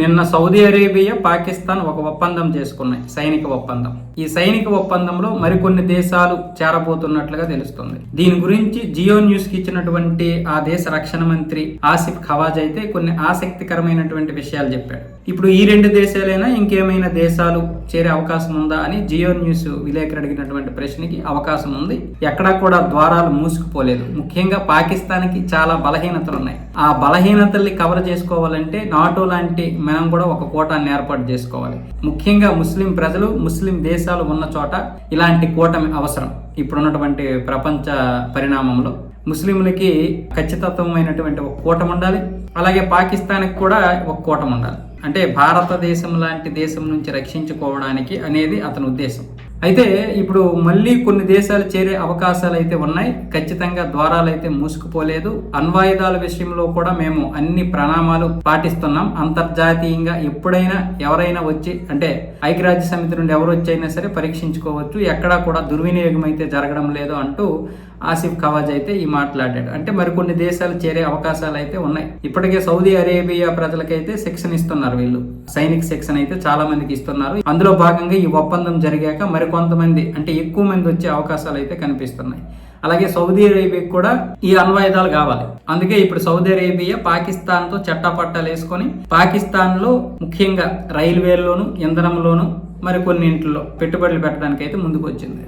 నిన్న Saudi Arabia Pakistan ఒక ఒప్పందం చేసుకున్నాయి సైనిక ఒప్పందం. ఈ సైనిక ఒప్పందంలో మరికొన్ని దేశాలు చేరబోతున్నట్లుగా తెలుస్తుంది. దీని గురించి జియో న్యూస్కి ఇచ్చినటువంటి ఆ దేశ రక్షణ మంత్రి ఆసిఫ్ ఖవాజ్ అయితే కొన్ని ఆసక్తికరమైనటువంటి విషయాలు చెప్పాడు. ఇప్పుడు ఈ రెండు దేశాలైనా ఇంకేమైనా దేశాలు చేరే అవకాశం ఉందా అని జియో న్యూస్ విలేకరు అడిగినటువంటి ప్రశ్నకి అవకాశం ఉంది. ఎక్కడా కూడా ద్వారాలు మూసుకుపోలేదు. ముఖ్యంగా పాకిస్తాన్కి చాలా బలహీనతలు ఉన్నాయి. ఆ బలహీనతల్ని కవర్ చేసుకోవాలంటే నాటో లాంటి మనం కూడా ఒక కూటాన్ని ఏర్పాటు చేసుకోవాలి. ముఖ్యంగా ముస్లిం ప్రజలు ముస్లిం దేశాలు ఉన్న చోట ఇలాంటి కూటమి అవసరం. ఇప్పుడున్నటువంటి ప్రపంచ పరిణామంలో ముస్లింలకి ఖచ్చితత్వమైనటువంటి ఒక కూటం ఉండాలి. అలాగే పాకిస్తాన్కి కూడా ఒక కూటం ఉండాలి. అంటే భారతదేశం లాంటి దేశం నుంచి రక్షించుకోవడానికి అనేది అతని ఉద్దేశం. అయితే ఇప్పుడు మళ్ళీ కొన్ని దేశాలు చేరే అవకాశాలు అయితే ఉన్నాయి. ఖచ్చితంగా ద్వారాలు అయితే మూసుకుపోలేదు. అణ్వాయుధాల విషయంలో కూడా మేము అన్ని ప్రణామాలు పాటిస్తున్నాం. అంతర్జాతీయంగా ఎప్పుడైనా ఎవరైనా వచ్చి అంటే ఐక్యరాజ్య సమితి నుండి ఎవరు వచ్చైనా సరే పరీక్షించుకోవచ్చు. ఎక్కడా కూడా దుర్వినియోగం అయితే జరగడం లేదు అంటూ ఆసిఫ్ కవాజ్ అయితే ఈ మాట్లాడాడు. అంటే మరికొన్ని దేశాలు చేరే అవకాశాలు అయితే ఉన్నాయి. ఇప్పటికే సౌదీ అరేబియా ప్రజలకైతే శిక్షణ ఇస్తున్నారు వీళ్ళు. సైనిక శిక్షణ అయితే చాలా మందికి ఇస్తున్నారు. అందులో భాగంగా ఈ ఒప్పందం జరిగాక మరి కొంతమంది అంటే ఎక్కువ మంది వచ్చే అవకాశాలు అయితే కనిపిస్తున్నాయి. అలాగే సౌదీ అరేబియాకి కూడా ఈ అణ్వాయుధాలు కావాలి. అందుకే ఇప్పుడు సౌదీ అరేబియా పాకిస్తాన్తో చట్టపట్టాలు వేసుకొని పాకిస్తాన్లో ముఖ్యంగా రైల్వేల్లోను ఇంధనంలోను మరి కొన్ని ఇంట్లో పెట్టుబడులు పెట్టడానికి అయితే ముందుకు వచ్చింది